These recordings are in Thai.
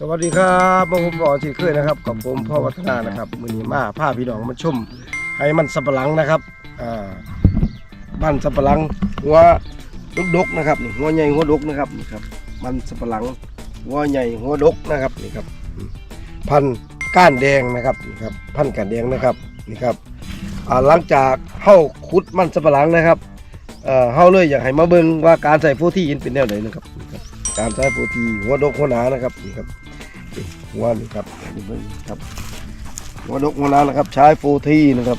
สวัสดีครับมาผมบอกที่เคยนะครับกับผมพ่อวัฒนานะครับมือนี้มาพาพี่น้องมาชมให้มันสับปะหลังนะครับอ่าบ้านสับปะหลังหัวลูกดกนะครับนี่หัวใหญ่หัวดกนะครับนี่ครับมันสับปะหลังหัวใหญ่หัวดกนะครับนี่ครับ พันก้านแดงนะครับนี่ครับพันก้านแดงนะครับนี่ครับอ่าหลังจากเฮาขุดมันสับปะหลังนะครับเอ่อเฮาเลยอยากให้มาเบิ่งว่าการใส่โฟทีอินเป็นแนวไหนนะครับ การใช้โฟทีหัวดกหัวหนานะครับนี่ครับ หัวนี่ครับนี่เบิ่งครับหัวดกหัวหนานะครับ ใช้โฟทีนะครับ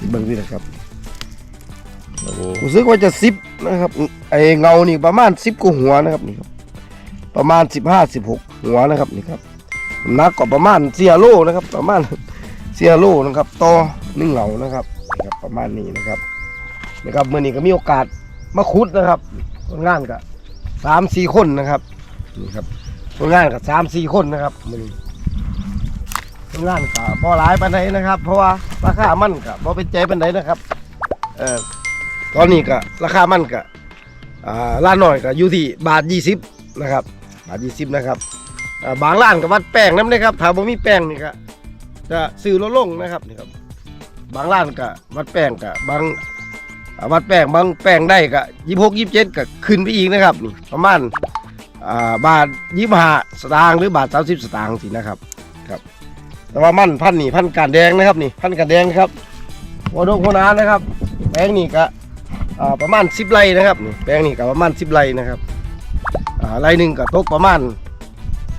นี่เบิ่งนี่นะครับโอ้โหรู้สึกว่าจะสิบนะครับไอเงานี่ประมาณสิบกว่าหัวนะครับนี่ครับ ประมาณสิบห้าสิบหกหัวนะครับนี่ครับน้ำหนักก็ประมาณเสียโลนะครับ ประมาณเสียโลนะครับต่อหนึ่งเหงานะครับนี่ครับ ประมาณนี้นะครับนะครับเมื่อนี้ก็มีโอกาสมาขุดนะครับคนงานก็สามสี่คนนะครับนี่ครับ คนงานก็สามสี่คนนะครับมือนี้คนงานก็พอหลายปันไดนะครับ เพราะว่าราคามันก็พอเป็นใจปันไดนะครับเอ่อตอนนี้ก็ราคามันก็อ่าร้านหน่อยก็อยู่ที่บาทยี่สิบนะครับบาทยี่สิบนะครับอ่าบางร้านก็วัดแป้งน้ำนะครับถ้าบ่มีแป้งนี่ก็จะซื้อลดลงนะครับนี่ครับบางร้านก็วัดแป้งก็บบางวัดแป้งบางแป้งได้ก็ยี่หกยี่สิบเจ็ดก็ขึ้นไปอีกนะครับนี่ประมาณ บาทยี่ห้าสตางค์หรือบาทสามสิบสตางค์สินะครับครับ แต่ว่ามันพันนี่พันกาดแดงนะครับนี่พันกาดแดงนะครับหัวดงหัวนานะครับ แป้งนี่ก็ประมาณสิบไร่นะครับนี่แปลงนี่ก็ประมาณสิบไร่นะครับไร่หนึ่งก็ตกประมาณ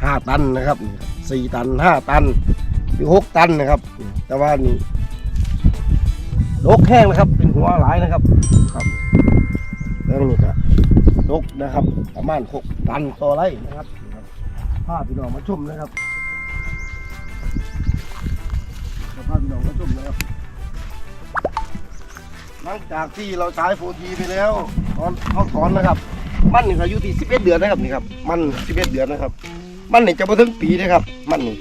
ห้าตันนะครับนี่สี่ตันห้าตันหรือหกตันนะครับ แต่ว่านี่ดกแห้งนะครับ เป็นหัวหลายนะครับครับแปลงนี่ก็ ดกนะครับ ประมาณหกตันต่อไร่นะครับนี่ครับพาพี่น้องมาชมนะครับพาพี่น้องมาชมนะครับหลังจากที่เราใช้โฟทีไปแล้วตอนเขาถอนนะครับ มันนี่อายุที่11 เดือนนะครับนี่ครับ มัน11เดือนนะครับ มันนี่จะมาถึงปีนะครับ มันนี่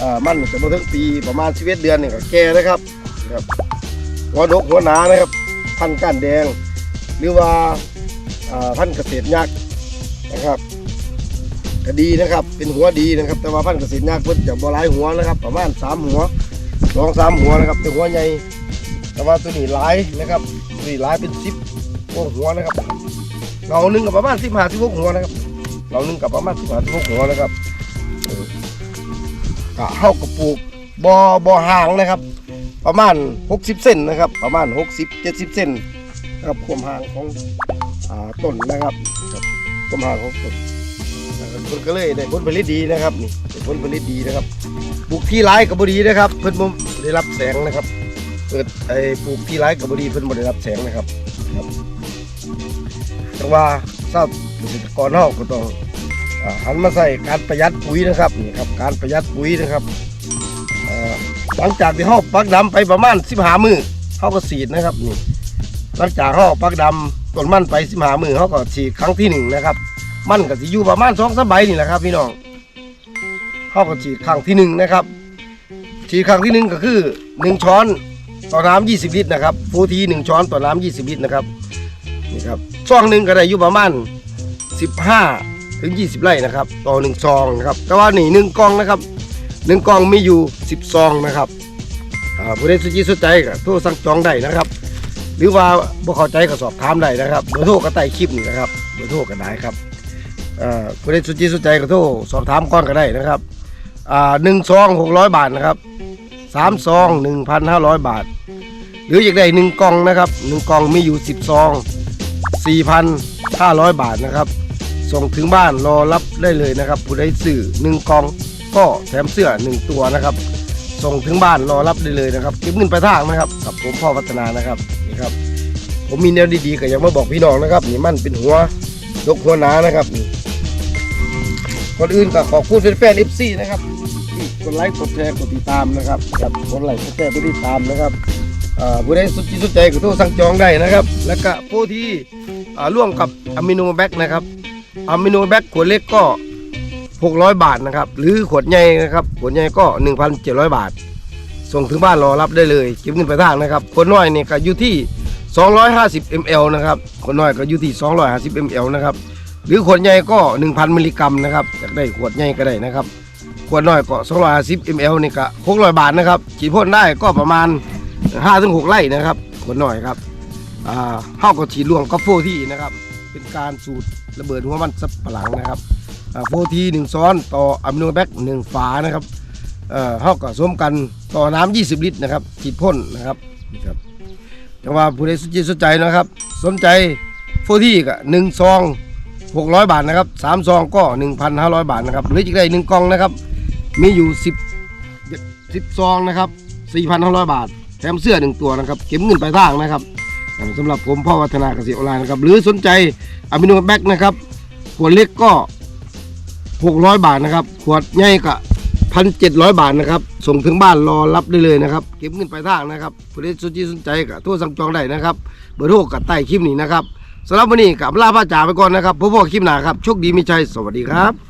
อ่ามันนี่จะมาถึงปีประมาณ11เดือนนี่ก็แก่นะครับนะครับหัวดกหัวหนานะครับ พันก้านแดง หรือว่า พันธุ์เกษตรยักษ์นะครับก็ดีนะครับ เป็นหัวดีนะครับ แต่ว่าพันธุ์เกษตรยักษ์เพิ่นจะบ่หลายหัวนะครับ ประมาณสามหัวสองสามหัวนะครับแต่หัวใหญ่แต่ว่าตัวนี้หลายนะครับตัวนี้หลายเป็นสิบกว่าหัวนะครับเราหนึ่งกับประมาณสิบห้าสิบหกหัวนะครับเราหนึ่งกับประมาณสิบห้าสิบหกหัวนะครับกะเข้ากับปลูกบอบอห่างนะครับ ประมาณหกสิบเซนนะครับ ประมาณหกสิบเจ็ดสิบเซนนะครับความห่างของ อ่าต้นนะครับครับความห่าของต้นครับเพิ่นก็เลยได้ผลผลิตดีนะครับนี่ได้ผลผลิตดีนะครับปลูกที่ร้ายกับบดีนะครับ เพิ่นบ่ได้รับแสงนะครับเปิดไอ้ปลูกที่ไร้กับบดีเพิ่นบ่ได้รับแสงนะครับครับแต่ว่าทราบเกษตรกรเฮาก็ต้องอันมาใส่การประหยัดปุ๋ยนะครับนี่ครับการประหยัดปุ๋ยนะครับหลังจากที่เฮาปักดำไปประมาณ15มื้อเฮาก็ฉีดนะครับนี่ หลังจากเฮาปักดำต้นมันไป15มื้อเฮาก็ฉีดครั้งที่หนึ่งนะครับ มันก็สิอยู่ประมาณ2-3ใบนี่แหละครับ พี่น้องเฮาก็ฉีดครั้งที่หนึ่งนะครับ ฉีดครั้งที่หนึ่งก็คือหนึ่งช้อนต่อน้ำ20ลิตรนะครับฟูทีหนึ่งช้อนต่อน้ำ20ลิตรนะครับนี่ครับซองหนึ่งก็ได้อยู่ประมาณ15ถึง 20 ไร่นะครับ ต่อหนึ่งซองนะครับ แต่ว่านี่หนึ่งกองนะครับหนึ่งกองมีอยู่ 10 ซองนะครับผู้ใดสนใจสนใจก็โทรสั่งจองได้นะครับ หรือว่าบ่เข้าใจก็สอบถามได้นะครับเบอร์โทรก็ใต้คลิปนี่นะครับเบอร์โทรก็ได้ครับอ่าผู้ใดสนใจสนใจก็โทรสอบถามก่อนก็ได้นะครับอ่าหนึ่งซองหกร้อยบาทนะครับสามซองหนึ่งพันห้าร้อยบาท หรืออยากได้หนึ่งกล่องนะครับหนึ่งกล่องมีอยู่สิบซองสี่พันห้าร้อยบาทนะครับ ส่งถึงบ้านรอรับได้เลยนะครับผู้ใดซื้อหนึ่งกล่องก็แถมเสื้อหนึ่งตัวนะครับ ส่งถึงบ้านรอรับได้เลยนะครับเก็บเงินไปลายทางนะครับกับผมพ่อพัฒนานะครับนี่ครับ ผมมีแนวดีๆก็อยากมาบอกพี่น้องนะครับนี่มันเป็นหัวยกหัวหนานะครับนี่คนอื่นก็ขอบคุณแฟนๆเอฟซีนะครับที่กดไลค์กดแชร์กดติดตามนะครับกับกดไลค์กดแชร์กดติดตามนะครับผู้ใดสนใจสนใจก็โทรสั่งจองได้นะครับ แล้วก็ผู้ที่ร่วมกับอะมิโนแบคนะครับอะมิโนแบคขวดเล็กก็ 600 บาทนะครับ หรือขวดใหญ่นะครับ ขวดใหญ่ก็ 1,700 บาท ส่งถึงบ้านรอรับได้เลยเก็บเงินไปทางนะครับ ขวดน้อยเนี่ยก็อยู่ที่ 250 ml นะครับ ขวดน้อยก็อยู่ที่ 250 ml นะครับ หรือขวดใหญ่ก็ 1,000 มิลลิกรัมนะครับอยากได้ขวดใหญ่ก็ได้นะครับ ขวดน้อยก็ 250 ml นี่ก็600 บาทนะครับฉีดพ่นได้ก็ประมาณ 5-6 ไร่นะครับ ขวดน้อยครับอ่าเฮาก็ฉีดรวมกับโฟที่นะครับ เป็นการสูตรระเบิดหัวมันสับปะหลังนะครับ โฟทีหนึ่งซ้อนต่ออะมิโนแบคหนึ่งฝานะครับเอ่อฮาก็สมกันต่อน้ำ20 ลิตรนะครับฉีดพ่นนะครับนี่ครับแต่ว่าผู้ใดสนใจสนใจนะครับ สนใจโฟที่ก็หนึ่งซอง600 บาทนะครับสามซองก็ 1,500 บาทนะครับหรือจะได้หนึ่งกล่องนะครับ มีอยู่ 10 10ซองนะครับ4,500 บาท แถมเสื้อหนึ่งตัวนะครับ เก็บเงินปลายทางนะครับอ่าสำหรับผมพ่อวัฒนาเกษตรออนไลน์นะครับ หรือสนใจอะมิโนแบคนะครับขวดเล็กก็ 600 บาทนะครับ ขวดใหญ่ก็1,700บาทนะครับ ส่งถึงบ้านรอรับได้เลยนะครับ เก็บเงินปลายทางนะครับผู้ใดสนใจสนใจก็โทรสั่งจองได้นะครับ เบอร์โทรกับใต้คลิปนี้นะครับสำหรับวันนี้กับลาพระจ่าไปก่อนนะครับพบกันคลิปหน้าครับ โชคดีมีชัย สวัสดีครับ